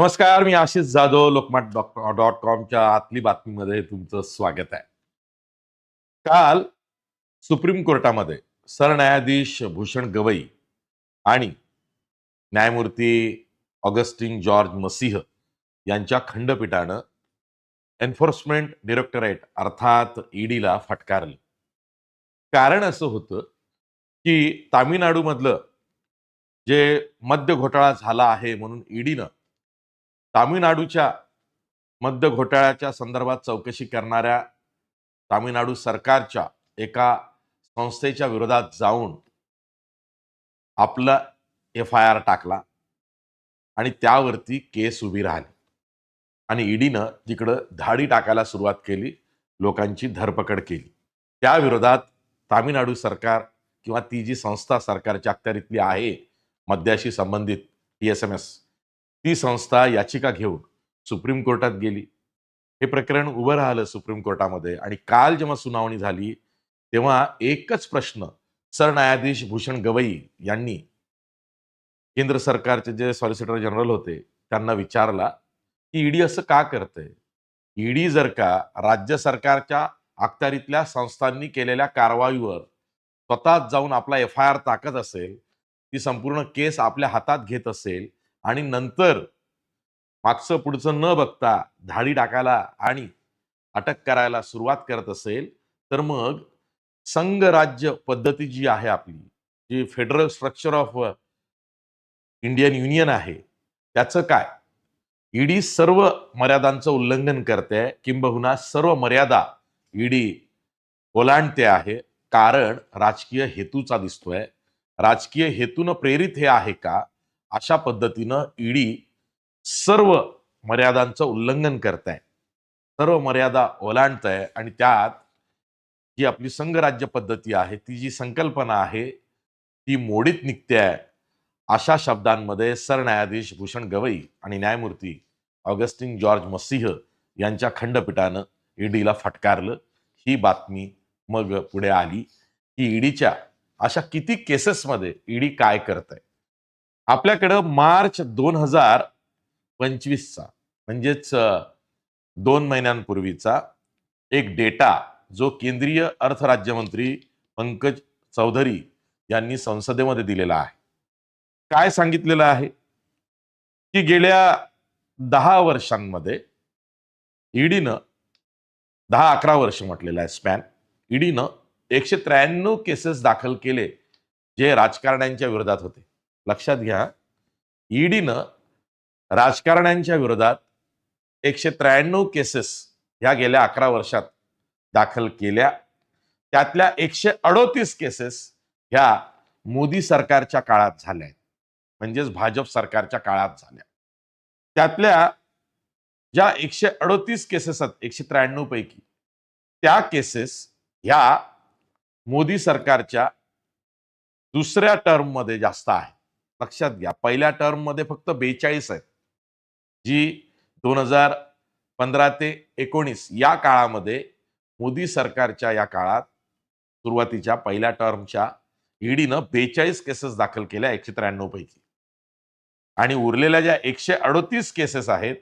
नमस्कार मी आशिष जाधव लोकमत डॉट कॉमच्या आतली बातमीमध्ये तुमचं स्वागत आहे. काल सुप्रीम कोर्टामध्ये सरन्यायाधीश भूषण गवई आणि न्यायमूर्ती ऑगस्टिन जॉर्ज मसीह यांच्या खंडपीठानं एन्फोर्समेंट डिरेक्टरेट अर्थात ईडीला फटकारलं. कारण असं होतं की तामिळनाडूमधलं जे मद्य घोटाळा झाला आहे म्हणून ईडीनं तामिळनाडूच्या मद्य घोटाळ्याच्या संदर्भात चौकशी करणाऱ्या तामिळनाडू सरकारच्या एका संस्थेच्या विरोधात जाऊन आपला एफ आय आर टाकला आणि त्यावरती केस उभी राहिली. आणि ईडीनं तिकडं धाडी टाकायला सुरुवात केली लोकांची धरपकड केली. त्या विरोधात तामिळनाडू सरकार किंवा ती जी संस्था सरकारच्या अखत्यारीतली आहे मद्याशी संबंधित टी एस एम एस ती संस्था याचिका घेऊन सुप्रीम कोर्टात गेली. हे प्रकरण उभं राहिलं सुप्रीम कोर्टामध्ये आणि काल जेव्हा सुनावणी झाली तेव्हा एकच प्रश्न सरन्यायाधीश भूषण गवई यांनी केंद्र सरकारचे जे सॉलिसिटर जनरल होते त्यांना विचारला की ईडी असं का करते ईडी जर का राज्य सरकारच्या अखत्यारीतल्या संस्थांनी केलेल्या कारवाईवर स्वतःच जाऊन आपला एफ आय आर टाकत असेल ती संपूर्ण केस आपल्या हातात घेत असेल आणि नंतर मागचं पुढचं न बघता धाडी टाकायला आणि अटक करायला सुरुवात करत असेल तर मग संघ राज्य पद्धती जी आहे आपली जी federal structure of Indian union आहे त्याचं काय? ईडी सर्व मर्यादांचं उल्लंघन करते किंबहुना सर्व मर्यादा ईडी ओलांडते आहे कारण राजकीय हेतूचा दिसतोय. राजकीय हेतून प्रेरित हे आहे का? अशा पद्धतीनं ईडी सर्व मर्यादांचं उल्लंघन करत आहे सर्व मर्यादा ओलांडत आहे आणि त्यात जी आपली संघराज्य पद्धती आहे ती जी संकल्पना आहे ती मोडीत निघते आहे अशा शब्दांमध्ये सरन्यायाधीश भूषण गवई आणि न्यायमूर्ती ऑगस्टिन जॉर्ज मसीह यांच्या खंडपीठानं ईडीला फटकारलं. ही बातमी मग पुढे आली की ईडीच्या अशा किती केसेसमध्ये ईडी काय करत आहे आपल्याकडं मार्च दोन हजार पंचवीसचा म्हणजेच दोन महिन्यांपूर्वीचा एक डेटा जो केंद्रीय अर्थ राज्यमंत्री पंकज चौधरी यांनी संसदेमध्ये दिलेला आहे. काय सांगितलेलं आहे? की गेल्या दहा वर्षांमध्ये ईडीनं दहा अकरा वर्ष म्हटलेलं आहे स्पॅन ईडीनं एकशे त्र्याण्णव केसेस दाखल केले जे राजकारण्यांच्या विरोधात होते. लक्षात घ्या ईडीनं राजकारण्यांच्या विरोधात एकशे त्र्याण्णव केसेस ह्या गेल्या अकरा वर्षात दाखल केल्या. त्यातल्या एकशे अडोतीस केसेस ह्या मोदी सरकारच्या काळात झाल्या आहेत म्हणजेच भाजप सरकारच्या काळात झाल्या. त्यातल्या ज्या एकशे अडोतीस केसेस आहेत एकशे त्र्याण्णव पैकी त्या केसेस ह्या मोदी सरकारच्या दुसऱ्या टर्ममध्ये जास्त आहे लक्षात घ्या. पहिल्या टर्ममध्ये फक्त बेचाळीस आहेत. जी दोन हजार पंधरा ते एकोणीस या काळामध्ये मोदी सरकारच्या या काळात सुरुवातीच्या पहिल्या टर्मच्या ईडीनं बेचाळीस केसेस दाखल केल्या एकशे त्र्याण्णव पैकी. आणि उरलेल्या ज्या एकशे अडोतीस केसेस आहेत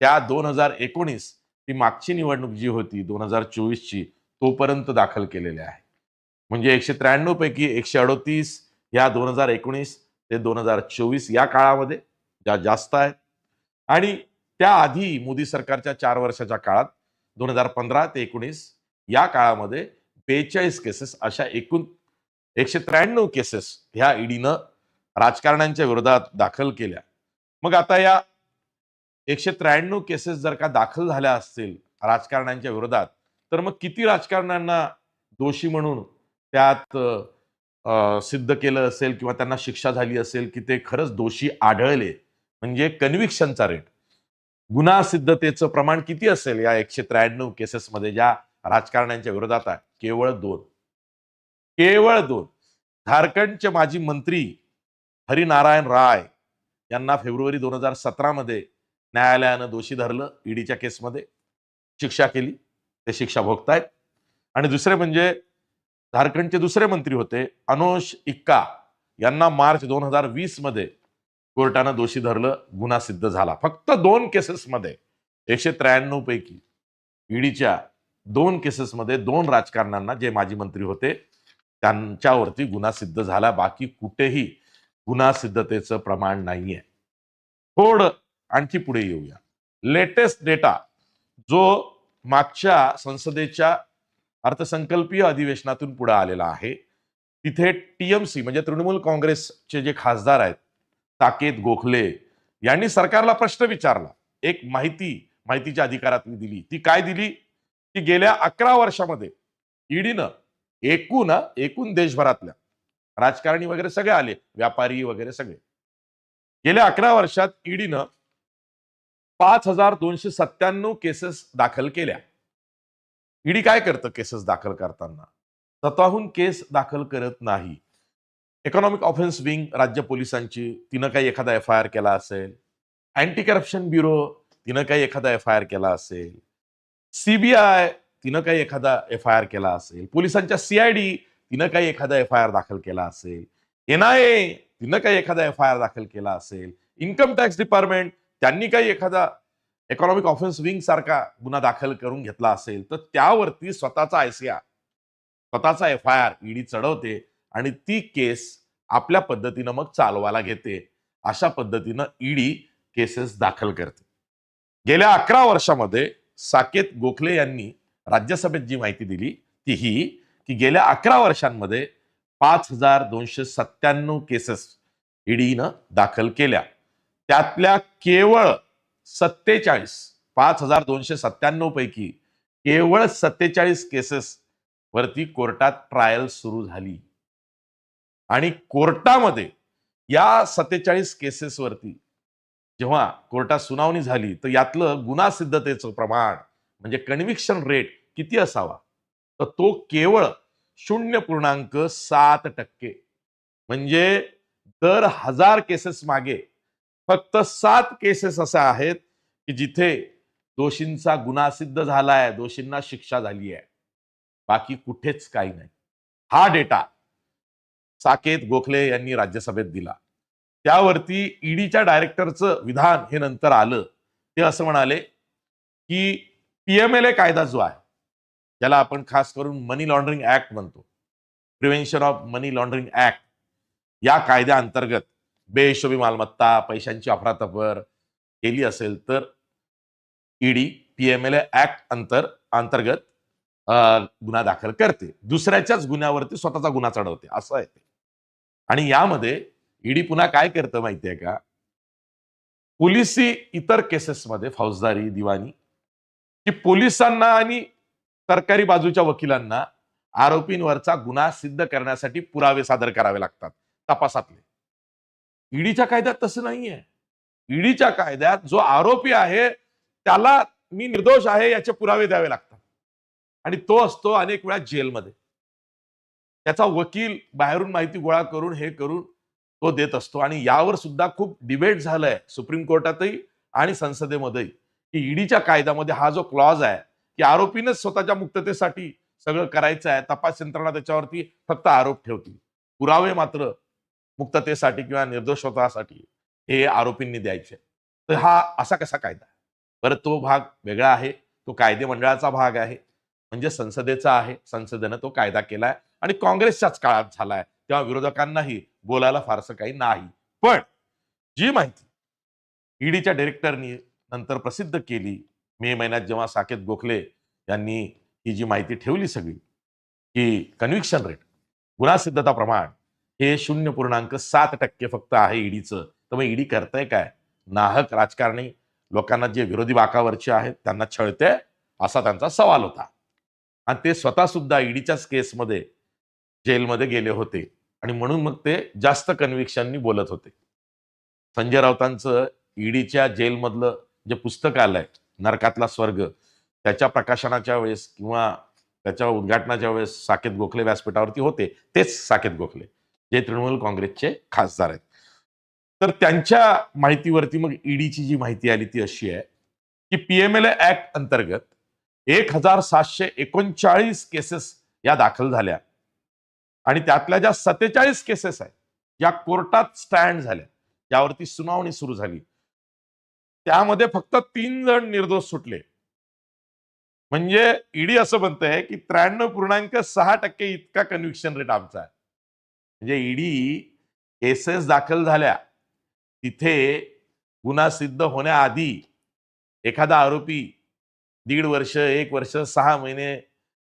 त्या दोन हजार एकोणीस ती मागची निवडणूक जी होती दोन हजार चोवीसची तोपर्यंत दाखल केलेल्या आहे म्हणजे एकशे त्र्याण्णव पैकी एकशे अडोतीस या दोन हजार एकोणीस ते दोन हजार चोवीस या काळामध्ये ज्या जास्त आहेत. आणि त्याआधी मोदी सरकारच्या चार वर्षाच्या काळात दोन हजार पंधरा ते एकोणीस या काळामध्ये बेचाळीस केसेस अशा एकूण एकशे त्र्याण्णव केसेस ह्या ईडीनं राजकारण्यांच्या विरोधात दाखल केल्या. मग आता या एकशे त्र्याण्णव केसेस जर का दाखल झाल्या असतील राजकारण्यांच्या विरोधात तर मग किती राजकारण्यांना दोषी म्हणून त्यात सिद्ध केलं असेल किंवा त्यांना शिक्षा झाली असेल की ते खरंच दोषी आढळले म्हणजे कन्व्हिक्शनचा रेट गुन्हा सिद्धतेचं प्रमाण किती असेल या एकशे त्र्याण्णव केसेसमध्ये ज्या राजकारण्यांच्या विरोधात आहे केवळ दोन. केवळ दोन. झारखंडचे माजी मंत्री हरिनारायण राय यांना फेब्रुवारी दोन हजार सतरामध्ये न्यायालयानं दोषी धरलं ईडीच्या केसमध्ये शिक्षा केली. ते शिक्षा भोगतायत. आणि दुसरे म्हणजे झारखंडचे दुसरे मंत्री होते अनोश इक्का. यांना मार्च दोन हजार वीसमध्ये कोर्टानं दोषी धरलं गुन्हा सिद्ध झाला. फक्त दोन केसेसमध्ये एकशे त्र्याण्णव पैकी ईडीच्या दोन केसेसमध्ये दोन राजकारण्यांना जे माजी मंत्री होते त्यांच्यावरती गुन्हा सिद्ध झाला. बाकी कुठेही गुन्हा सिद्धतेचं प्रमाण नाहीये. थोड आणखी पुढे येऊया. लेटेस्ट डेटा जो मागच्या संसदेच्या अर्थसंकल्पीय अधिवेशनातून पुढे आलेला आहे. तिथे टीएमसी म्हणजे तृणमूल काँग्रेसचे जे खासदार आहेत साकेत गोखले यांनी सरकारला प्रश्न विचारला. एक माहिती माहितीच्या अधिकारातली दिली. ती काय दिली? की गेल्या अकरा वर्षामध्ये ईडीनं एकूण एकूण देशभरातल्या राजकारणी वगैरे सगळे आले व्यापारी वगैरे सगळे. गेल्या अकरा वर्षात ईडीनं पाच हजार दोनशे सत्त्याण्णव केसेस दाखल केल्या. ईडी काय करतं केसेस दाखल करताना? स्वतःहून केस दाखल करत नाही. इकॉनॉमिक ऑफेन्स विंग राज्य पोलिसांची तिनं काही एखादा एफ आय आर केला असेल. अँटी करप्शन ब्युरो तिनं काही एखादा एफ आय आर केला असेल. सीबीआय तिनं काही एखादा एफ आय आर केला असेल. पोलिसांच्या सीआयडी तिनं काही एखादा एफ आय आर दाखल केला असेल. एनआयए तिनं काही एखादा एफ आय आर दाखल केला असेल. इन्कम टॅक्स डिपार्टमेंट त्यांनी काही एखादा इकॉनॉमिक ऑफेन्स विंग सारखा गुन्हा दाखल करून घेतला असेल तर त्यावरती स्वतःचा आयसीआर स्वतःचा एफ आय आर ईडी चढवते आणि ती केस आपल्या पद्धतीनं मग चालवायला घेते. अशा पद्धतीनं ईडी केसेस दाखल करते. गेल्या अकरा वर्षामध्ये साकेत गोखले यांनी राज्यसभेत जी माहिती दिली ती ही की गेल्या अकरा वर्षांमध्ये पाच हजार दोनशे सत्त्याण्णव केसेस ईडीनं दाखल केल्या. त्यातल्या केवळ सत्तेचाळीस पाच हजार दोनशे सत्त्याण्णव पैकी केवळ सत्तेचाळीस केसेस वरती कोर्टात ट्रायल सुरू झाली. आणि कोर्टामध्ये या सत्तेचाळीस केसेसवरती जेव्हा कोर्टात सुनावणी झाली तर यातलं गुन्हा सिद्धतेचं प्रमाण म्हणजे कन्व्हिक्शन रेट किती असावा? तर तो केवळ शून्य पूर्णांक सात टक्के. म्हणजे दर हजार केसेस मागे फक्त सात केसेस अशा आहेत की जिथे दोषींचा गुन्हा सिद्ध झालाय दोषींना शिक्षा झाली आहे. बाकी कुठेच काही नाही. हा डेटा साकेत गोखले यांनी राज्यसभेत दिला. त्यावरती ईडीच्या डायरेक्टरचं विधान हे नंतर आलं. ते असं म्हणाले की पीएमएलए कायदा जो आहे ज्याला आपण खास करून मनी लॉन्ड्रिंग ऍक्ट म्हणतो prevention of money laundering act या कायद्याअंतर्गत बेहिशोबी मालमत्ता पैशांची अफरातफर केली असेल तर ईडी पीएमएलए ऍक्ट अंतर अंतर्गत गुन्हा दाखल करते. दुसऱ्याच्याच गुन्ह्यावरती स्वतःचा गुन्हा चढवते. असं आहे ते. आणि यामध्ये ईडी पुन्हा काय करतं माहितीये का? पोलिसी इतर केसेसमध्ये फौजदारी दिवाणी की पोलिसांना आणि सरकारी बाजूच्या वकिलांना आरोपींवरचा गुन्हा सिद्ध करण्यासाठी पुरावे सादर करावे लागतात. तपासातले. ईडीच्या कायद्यात तसं नाहीये. ईडीच्या कायद्यात जो आरोपी आहे त्याला मी निर्दोष आहे याचे पुरावे द्यावे लागतात. आणि तो असतो अनेक वेळा जेलमध्ये. त्याचा वकील बाहेरून माहिती गोळा करून हे करून तो देत असतो. आणि यावर सुद्धा खूप डिबेट झालंय सुप्रीम कोर्टातही आणि संसदेमध्येही की ईडीच्या कायद्यामध्ये हा जो क्लॉज आहे की आरोपीनेच स्वतःच्या मुक्ततेसाठी सगळं करायचं आहे तपास यंत्रणा त्याच्यावरती फक्त आरोप ठेवतील. पुरावे मात्र मुक्ततेसाठी किंवा निर्दोषत्वासाठी हे आरोपींनी द्यायचे. तर हा असा कसा कायदा परत तो भाग वेगळा आहे तो कायदे मंडळाचा भाग आहे म्हणजे संसदेचा आहे संसदेनं तो कायदा केलाय आणि काँग्रेसच्याच काळात झालाय. तेव्हा विरोधकांनाही बोलायला फारसं काही नाही. पण जी माहिती ईडीच्या डिरेक्टरनी नंतर प्रसिद्ध केली मे महिन्यात जेव्हा साकेत गोखले यांनी ही जी माहिती ठेवली सगळी की कन्व्हिक्शन रेट गुन्हा सिद्धता प्रमाण हे शून्य पूर्णांक सात टक्के फक्त आहे ईडीचं. तर मग ईडी करतंय काय? नाहक राजकारणी लोकांना जे विरोधी बाकावरचे आहेत त्यांना छळते असा त्यांचा सवाल होता. आणि ते स्वतः सुद्धा ईडीच्याच केसमध्ये जेलमध्ये गेले होते. आणि म्हणून मग ते जास्त कन्व्हिक्शननी बोलत होते. संजय राऊतांचं ईडीच्या जेलमधलं जे पुस्तक आलंय नरकातला स्वर्ग त्याच्या प्रकाशनाच्या वेळेस किंवा त्याच्या उद्घाटनाच्या वेळेस साकेत गोखले व्यासपीठावरती होते तेच साकेत गोखले. जे तृणमूल काँग्रेसचे खासदार आहेत. तर त्यांच्या माहितीवरती मग ईडीची जी माहिती आली ती अशी आहे की पीएमएल ऍक्ट अंतर्गत एक हजार सातशे एकोणचाळीस केसेस या दाखल झाल्या. आणि त्यातल्या ज्या सत्तेचाळीस केसेस आहेत ज्या कोर्टात स्टँड झाल्या ज्यावरती सुनावणी सुरू झाली त्यामध्ये फक्त तीन जण निर्दोष सुटले. म्हणजे ईडी असं म्हणतंय की त्र्याण्णव पूर्णांक सहा टक्के इतका कन्व्हिक्शन रेट आमचा आहे. म्हणजे ईडी केसेस दाखल झाल्या. तिथे गुन्हा सिद्ध होण्याआधी एखादा आरोपी दीड वर्ष एक वर्ष सहा महिने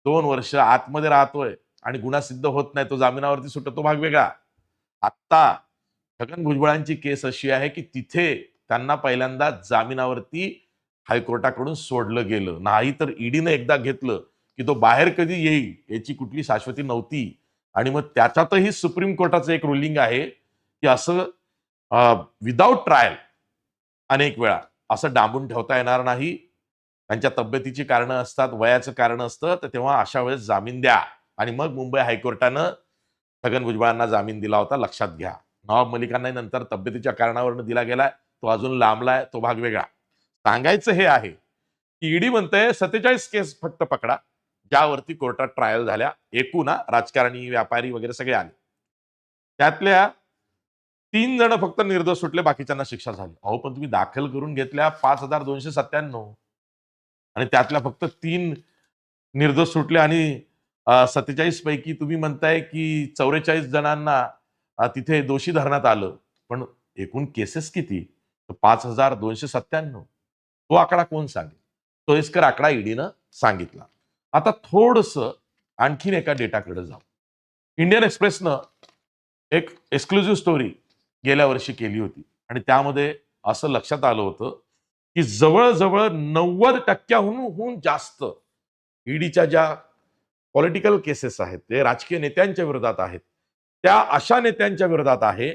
दोन वर्ष आतमध्ये राहतोय आणि गुन्हा सिद्ध होत नाही तो जामिनावरती सुटतो तो भाग वेगळा. आत्ता छगन भुजबळांची केस अशी आहे की तिथे त्यांना पहिल्यांदा जामिनावरती हायकोर्टाकडून सोडलं गेलं. नाही तर ईडीनं एकदा घेतलं की तो बाहेर कधी येईल याची कुठली शाश्वती नव्हती. आणि मग त्याच्यातही सुप्रीम कोर्टाचं एक रुलिंग आहे की असं विदाऊट ट्रायल अनेक वेळा असं डांबून ठेवता येणार नाही. त्यांच्या तब्येतीची कारणं असतात वयाचं कारण असतं तर तेव्हा अशा वेळेस जामीन द्या. आणि मग मुंबई हायकोर्टानं छगन भुजबळांना जामीन दिला होता लक्षात घ्या. नवाब मलिकांना नंतर तब्येतीच्या कारणावरून दिला गेलाय तो अजून लांबलाय तो भाग वेगळा. सांगायचं हे आहे की ईडी म्हणतंय सत्तेचाळीस केस फक्त पकडा. ज्यावरती कोर्टात ट्रायल झाल्या एकूण हा, राजकारणी व्यापारी वगैरे सगळे आले. त्यातल्या तीन जण फक्त निर्दोष सुटले बाकीच्यांना शिक्षा झाली. अहो पण तुम्ही दाखल करून घेतल्या पाच हजार दोनशे सत्त्याण्णव. आणि त्यातल्या फक्त तीन निर्दोष सुटले आणि सत्तेचाळीस पैकी तुम्ही म्हणताय की चौवेचाळीस जणांना तिथे दोषी धरण्यात आलं. पण एकूण केसेस किती? पाच हजार दोनशे सत्त्याण्णव. तो आकडा कोण सांगेल? सोयीस्कर आकडा ईडीनं सांगितला. आता थोडस आणखीन एका डेटाकडे जाऊ. इंडियन एक्सप्रेसनं एक एक्सक्लुझिव्ह स्टोरी गेल्या वर्षी केली होती. आणि त्यामध्ये असं लक्षात आलं होतं की जवळजवळ नव्वद टक्क्याहून जास्त ईडीच्या ज्या पॉलिटिकल केसेस आहेत ते राजकीय नेत्यांच्या विरोधात आहेत. त्या अशा नेत्यांच्या विरोधात आहे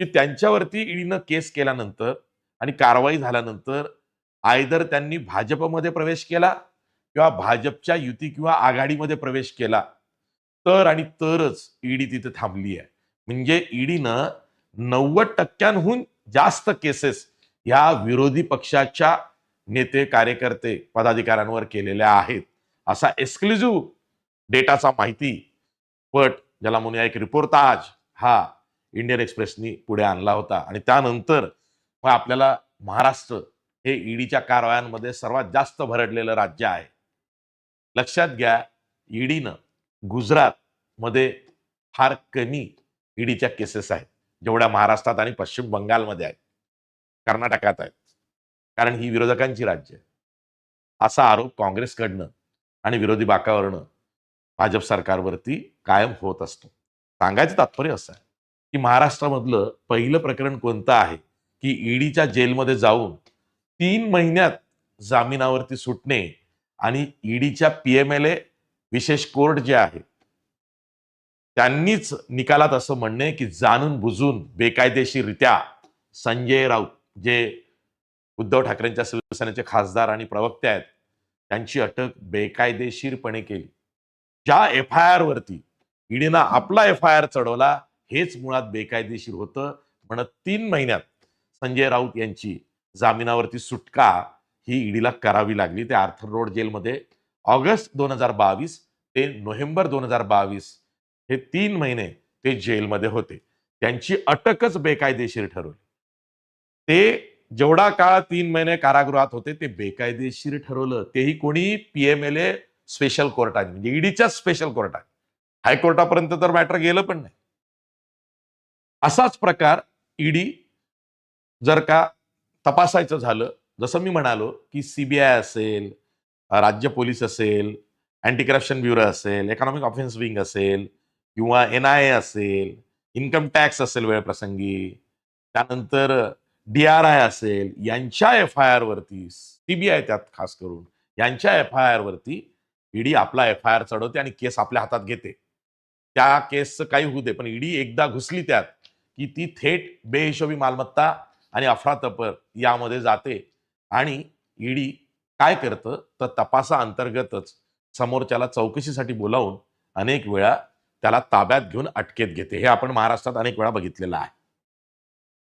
की त्यांच्यावरती ईडीनं केस केल्यानंतर आणि कारवाई झाल्यानंतर आयदर त्यांनी भाजपमध्ये प्रवेश केला किंवा भाजपच्या युती किंवा आघाडीमध्ये प्रवेश केला तर आणि तरच ईडी तिथे थांबली आहे. म्हणजे ईडीनं नव्वद टक्क्यांहून जास्त केसेस ह्या विरोधी पक्षाच्या नेते कार्यकर्ते पदाधिकाऱ्यांवर केलेल्या आहेत. असा एक्सक्लुझिव्ह डेटाचा माहिती पट ज्याला म्हणूया एक रिपोर्ताज हा इंडियन एक्सप्रेसनी पुढे आणला होता. आणि त्यानंतर मग आपल्याला महाराष्ट्र हे ईडीच्या कारवायांमध्ये सर्वात जास्त भरडलेलं राज्य आहे. लक्षात घ्या ईडीनं गुजरातमध्ये फार कमी ईडीच्या केसेस आहेत जेवढ्या महाराष्ट्रात आणि पश्चिम बंगालमध्ये आहेत कर्नाटकात आहेत. कारण ही विरोधकांची राज्य आहे. असा आरोप काँग्रेसकडनं आणि विरोधी बाकावरनं भाजप सरकारवरती कायम होत असतो. सांगायचं तात्पर्य असं आहे की महाराष्ट्रामधलं पहिलं प्रकरण कोणतं आहे की ईडीच्या जेलमध्ये जाऊन तीन महिन्यात जामिनावरती सुटणे आणि ईडीच्या पीएमएलए विशेष कोर्ट जे आहे त्यांनीच निकालात असं म्हणणे की जाणून बुजून बेकायदेशीररित्या संजय राऊत जे उद्धव ठाकरेंच्या शिवसेनेचे खासदार आणि प्रवक्ते आहेत त्यांची अटक बेकायदेशीरपणे केली. ज्या एफ आय आर वरती ईडीनं आपला एफ आय आर चढवला हेच मुळात बेकायदेशीर होतं म्हणत तीन महिन्यात संजय राऊत यांची जामिनावरती सुटका ही ईडीला करावी लागली. ते आर्थर रोड जेलमध्ये ऑगस्ट दोन हजार बावीस ते नोव्हेंबर दोन हजार बावीस हे तीन महिने ते जेलमध्ये होते. त्यांची अटकच बेकायदेशीर ठरवली. ते जेवढा काळ तीन महिने कारागृहात होते ते बेकायदेशीर ठरवलं. तेही कोणी? पीएमएलए स्पेशल कोर्टाने म्हणजे ईडीच्या स्पेशल कोर्टाने हायकोर्टापर्यंत तर मॅटर गेलं पण नाही. असाच प्रकार ईडी जर का तपासायचं झालं जसं मी म्हणालो की सीबीआय असेल राज्य पोलीस असेल अँटी करप्शन ब्युरो असेल इकॉनॉमिक ऑफेन्स विंग असेल किंवा एन आय ए असेल इन्कम टॅक्स असेल वेळप्रसंगी त्यानंतर डी आर आय असेल यांच्या एफ आय आर वरती आय त्यात खास करून यांच्या एफ आय आर वरती ईडी आपला एफ आय आर चढवते आणि केस आपल्या हातात घेते. त्या केसचं काही होऊ दे पण ईडी एकदा घुसली त्यात की ती थेट बेहिशोबी मालमत्ता आणि अफरातफर यामध्ये जाते. आणि ईडी काय करतं? तर तपासा अंतर्गतच समोरच्याला चौकशीसाठी बोलावून अनेक वेळा त्याला ताब्यात घेऊन अटकेत घेते. हे आपण महाराष्ट्रात अनेक वेळा बघितलेलं आहे.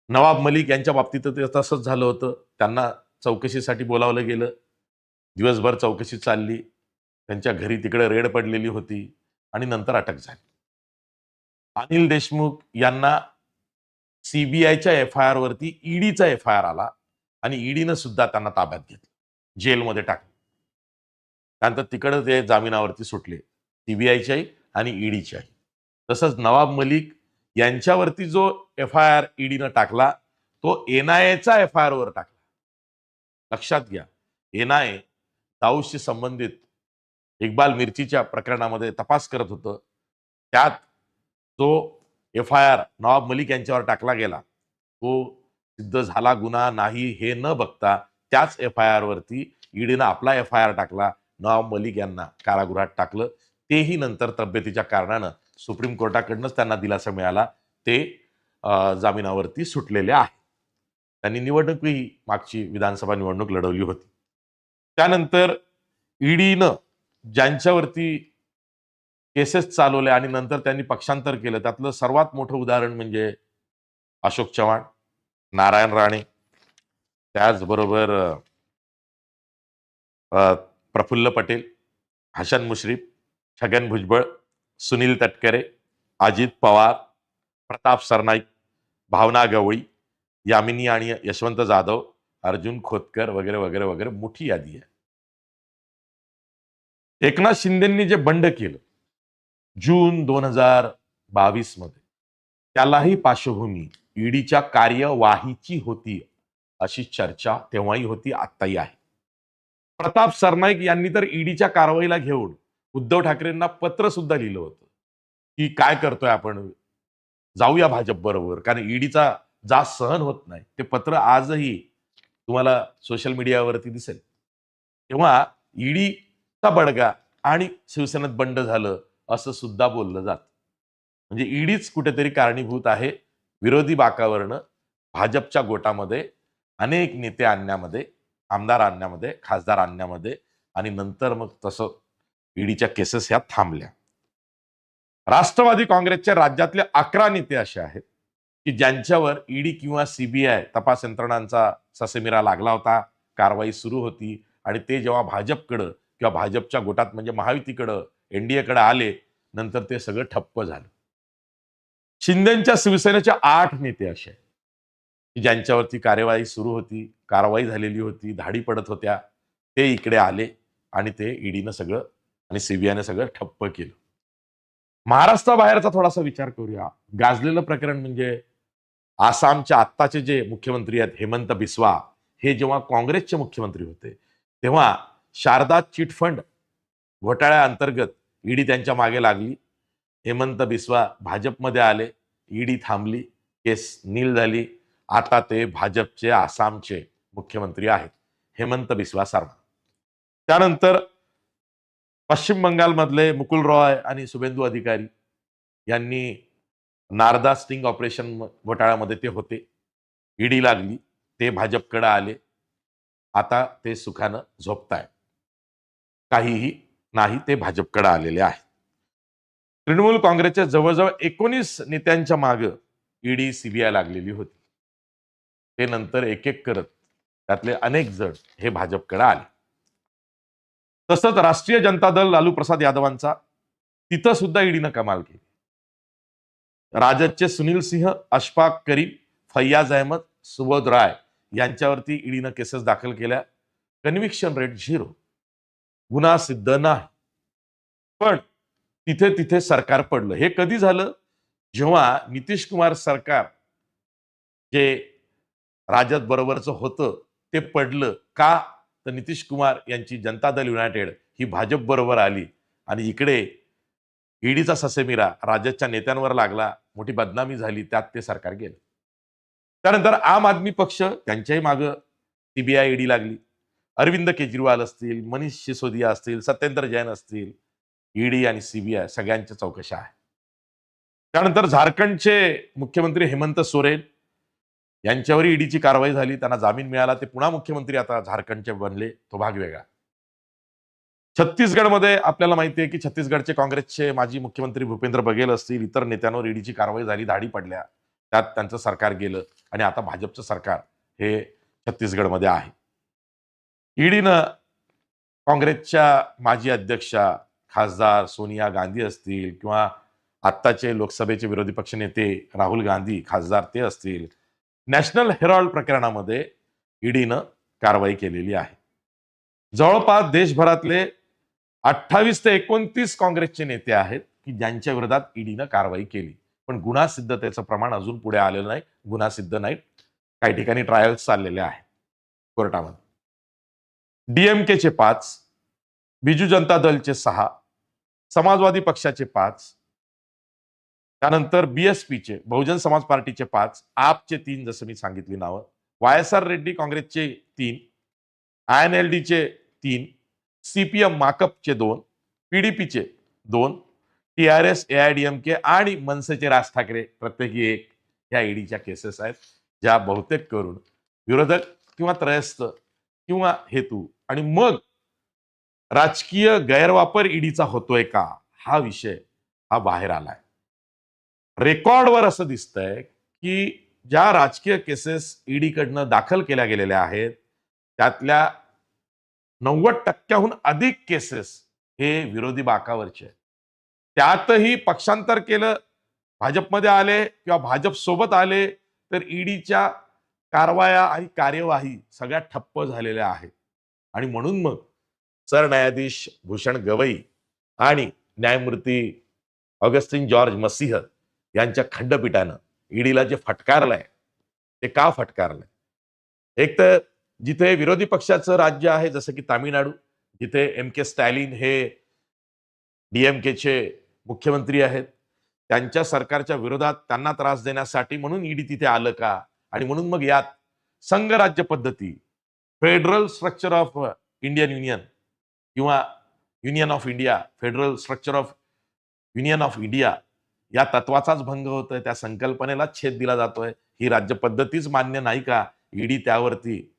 नवाब मलिक यांच्या बाबतीत ते तसंच झालं होतं. त्यांना चौकशीसाठी बोलावलं गेलं. दिवसभर चौकशी चालली. त्यांच्या घरी तिकडे रेड पडलेली होती आणि नंतर अटक झाली. अनिल देशमुख यांना सीबीआयच्या एफ आय आर वरती ईडीचा एफ आय आर आला. आणि ईडीनं सुद्धा त्यांना ताब्यात घेतलं. जेलमध्ये टाकलं. त्यानंतर तिकडं ते जामिनावरती सुटले. सीबीआयच्याही आणि ईडीच्याही. तसंच नवाब मलिक यांच्यावरती जो एफ आय आर ईडीनं टाकला तो एन आय एचा एफ आय आर वर टाकला. लक्षात घ्या एन आय दाऊदशी संबंधित इक्बाल मिर्चीच्या प्रकरणामध्ये तपास करत होतं. त्यात जो F I R Nawab Malik यांच्यावर टाकला गेला तो सिद्ध झाला गुन्हा नाही हे न बघता त्याच एफ आय आर वरती ईडीनं आपला एफ आय आर टाकला नवाब मलिक यांना कारागृहात टाकलं. तेही नंतर तब्येतीच्या कारणानं सुप्रीम कोर्टाकडनंच त्यांना दिलासा मिळाला. ते जामिनावरती सुटलेले आहे त्यांनी निवडणूकही मागची विधानसभा निवडणूक लढवली होती. त्यानंतर ईडीनं ज्यांच्यावरती केसेस चालवल्या आणि नंतर त्यांनी पक्षांतर केलं त्यातलं सर्वात मोठं उदाहरण म्हणजे अशोक चव्हाण. नारायण राणे. त्याचबरोबर प्रफुल्ल पटेल हसन मुश्रीफ छगन भुजबळ सुनील तटकरे अजित पवार प्रताप सरनाईक भावना गवळी यामिनी आणि यशवंत जाधव अर्जुन खोतकर वगैरे वगैरे वगैरे मोठी यादी आहे. एकनाथ शिंदेंनी जे बंड केलं जून दोन हजार बावीसमध्ये त्यालाही पार्श्वभूमी ईडीच्या कार्यवाहीची होती अशी चर्चा तेव्हाही होती आत्ताही आहे. प्रताप सरनाईक यांनी तर ईडीच्या कारवाईला घेऊन उद्धव ठाकरेंना पत्र सुद्धा लिहिलं होतं की काय करतोय आपण? जाऊया भाजप बरोबर कारण ईडीचा जा सहन होत नाही. ते पत्र आजही तुम्हाला सोशल मीडियावरती दिसेल. तेव्हा ईडीचा बडगा आणि शिवसेनेत बंड झालं असं सुद्धा बोललं जात. म्हणजे ईडीच कुठेतरी कारणीभूत आहे. विरोधी बाकावरनं भाजपच्या गोटामध्ये अनेक नेते आणण्यामध्ये आमदार आणण्यामध्ये खासदार आणण्यामध्ये आणि नंतर मग तसं ईडीच्या केसेस ह्या थांबल्या. राष्ट्रवादी काँग्रेसच्या राज्यातले अकरा नेते असे आहेत की ज्यांच्यावर ईडी किंवा सीबीआय तपास यंत्रणांचा ससेमिरा लागला होता कारवाई सुरू होती आणि ते जेव्हा भाजपकडं किंवा भाजपच्या गोटात म्हणजे महायुतीकडं एनडीएकडे आले नंतर ते सगळं ठप्प झालं. शिंदेच्या शिवसेनेचे आठ नेते असे आहेत. ज्यांच्यावरती कार्यवाही सुरू होती कारवाई झालेली होती धाडी पडत होत्या ते इकडे आले आणि ते ईडीनं सगळं आणि सीबीआयनं सगळं ठप्प केलं. महाराष्ट्राबाहेरचा थोडासा विचार करूया. गाजलेलं प्रकरण म्हणजे आसामच्या आत्ताचे जे मुख्यमंत्री आहेत हेमंत बिस्वा हे जेव्हा काँग्रेसचे मुख्यमंत्री होते तेव्हा शारदा चिटफंड घोटाळ्याअंतर्गत ईडी त्यांच्या मागे लागली. हेमंत बिस्वा भाजपमध्ये आले. ईडी थांबली केस नील झाली. आता ते भाजपचे आसामचे मुख्यमंत्री आहेत. हेमंत बिस्वा शर्मा त्यानंतर पश्चिम बंगालमधले मुकुल रॉय आणि शुभेंदू अधिकारी यांनी नारदा स्टिंग ऑपरेशन घोटाळ्यामध्ये ते होते. ईडी लागली. ते भाजपकडे आले. आता ते सुखानं झोपताय काहीही नाही ते भाजपकडे आलेले आहेत. तृणमूल काँग्रेसच्या जवळजवळ एकोणीस नेत्यांच्या माग ईडी सीबीआय लागलेली होती. ते नंतर एक एक करत त्यातले अनेक जण हे भाजपकडे आले. तसंच राष्ट्रीय जनता दल लालू प्रसाद यादवांचा तिथं सुद्धा ईडीनं कमाल केली. राजदचे सुनील सिंह अशफाक करीम फैयाज अहमद सुबोध राय यांच्यावरती ईडीनं केसेस दाखल केल्या. Conviction rate zero. गुन्हा सिद्ध नाही. पण तिथे तिथे सरकार पडलं. हे कधी झालं? जेव्हा नितीश कुमार सरकार जे राजद बरोबरचं होतं ते पडलं. का? तर नितीश कुमार यांची जनता दल युनायटेड ही भाजप बरोबर आली. आणि इकडे ईडीचा ससेमिरा राज्याच्या नेत्यांवर लागला. मोठी बदनामी झाली. त्यात ते सरकार गेलं. त्यानंतर आम आदमी पक्ष त्यांच्याही मागं सीबीआय ईडी लागली. अरविंद केजरीवाल असतील मनीष सिसोदिया असतील सत्येंद्र जैन असतील ईडी आणि सीबीआय सगळ्यांच्या चौकशा आहे त्यानंतर झारखंडचे मुख्यमंत्री हेमंत सोरेन यांच्यावर ईडीची कारवाई झाली. त्यांना जामीन मिळाला. ते पुन्हा मुख्यमंत्री आता झारखंडचे बनले. तो भाग वेगळा. छत्तीसगडमध्ये आपल्याला माहिती आहे की छत्तीसगडचे काँग्रेसचे माजी मुख्यमंत्री भूपेंद्र बघेल असतील. इतर नेत्यांवर ईडीची कारवाई झाली. धाडी पडल्या. त्यात त्यांचं सरकार गेलं. आणि आता भाजपचं सरकार हे छत्तीसगडमध्ये आहे. ईडीनं काँग्रेसच्या माजी अध्यक्षा खासदार सोनिया गांधी असतील किंवा आत्ताचे लोकसभेचे विरोधी पक्षनेते राहुल गांधी खासदार ते असतील नॅशनल हेरॉल्ड प्रकरणामध्ये ईडीनं कारवाई केलेली आहे. जवळपास देशभरातले अठ्ठावीस ते एकोणतीस काँग्रेसचे नेते आहेत की ज्यांच्या विरोधात ईडीनं कारवाई केली. पण गुन्हा सिद्धतेचं प्रमाण अजून पुढे आलेलं नाही गुन्हा सिद्ध नाही. काही ठिकाणी ट्रायल्स चाललेले आहेत कोर्टामध्ये. डीएमकेचे पाच बिजू जनता दलचे सहा समाजवादी पक्षाचे पाच त्यानंतर बीएसपीचे बहुजन समाज पार्टीचे पाच आपचे तीन जसं मी सांगितली नावं. वाय एस आर रेड्डी काँग्रेसचे तीन आय एन एल डीचे तीन सीपीएम माकपचे दोन पीडीपीचे दोन T R S A I D M K आणि मनसेचे राज ठाकरे प्रत्येकी एक ह्या ईडीच्या केसेस आहेत ज्या बहुतेक करून विरोधक किंवा त्रयस्थ किंवा हेतू आणि मग राजकीय गैरवापर ईडीचा होतोय का? हा विषय हा बाहेर आलाय. रेकॉर्डवर असं दिसतंय की ज्या राजकीय केसेस ईडीकडनं दाखल केल्या गेलेल्या आहेत त्यातल्या नव्वद टक्क्याहून अधिक केसेस हे विरोधी बाकावरचे आहेत. त्यातही पक्षांतर केलं भाजपमध्ये आले किंवा भाजप सोबत आले तर ईडीच्या कारवाया आणि कार्यवाही सगळ्या ठप्प झालेल्या आहेत. आणि म्हणून मग सरन्यायाधीश भूषण गवई आणि न्यायमूर्ती ऑगस्टिन जॉर्ज मसिह यांच्या खंडपीठानं ईडीला जे फटकारलंय ते का फटकारलंय? एक तर जिथे विरोधी पक्षाचं राज्य आहे जसं की तामिळनाडू जिथे एम के स्टॅलिन हे डीएमकेचे मुख्यमंत्री आहेत त्यांच्या सरकारच्या विरोधात त्यांना त्रास देण्यासाठी म्हणून ईडी तिथे आलं का? आणि म्हणून मग यात संघराज्य पद्धती federal structure of Indian union किंवा union of India federal structure of union of India या तत्वाचाच भंग होतोय त्या संकल्पनेला छेद दिला जातोय. ही राज्य पद्धतीच मान्य नाही का? ईडी त्यावरती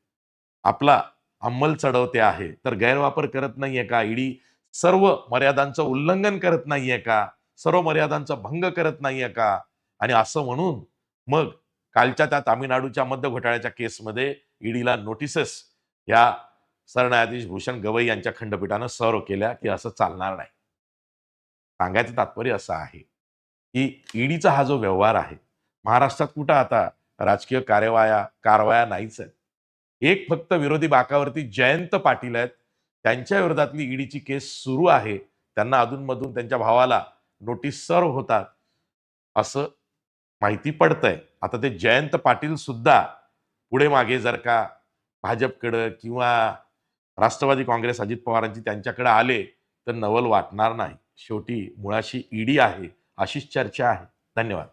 आपला अंमल चढवते आहे. तर गैरवापर करत नाहीये का? ईडी सर्व मर्यादांचं उल्लंघन करत नाहीये का? सर्व मर्यादांचा भंग करत नाहीये का? आणि असं म्हणून मग कालच्या त्या तामिळनाडूच्या मध्य घोटाळ्याच्या केसमध्ये ईडीला नोटिसेस या सरन्यायाधीश भूषण गवई यांच्या खंडपीठानं सर्व केल्या की असं चालणार नाही. सांगायचं तात्पर्य असं आहे की ईडीचा हा जो व्यवहार आहे महाराष्ट्रात कुठं आता राजकीय कार्यवाया कारवाया नाहीच आहेत. एक फक्त विरोधी बाकावरती जयंत पाटील आहेत. त्यांच्या विरोधातली ईडीची केस सुरू आहे. त्यांना अधूनमधून त्यांच्या भावाला नोटीस सर्व होतात असं माहिती पडतंय. आता ते जयंत पाटील सुद्धा पुढे मागे जर का भाजपकडं किंवा राष्ट्रवादी काँग्रेस अजित पवारांची त्यांच्याकडे आले तर नवल वाटणार नाही. शेवटी मुळाशी ईडी आहे अशीच चर्चा आहे. धन्यवाद.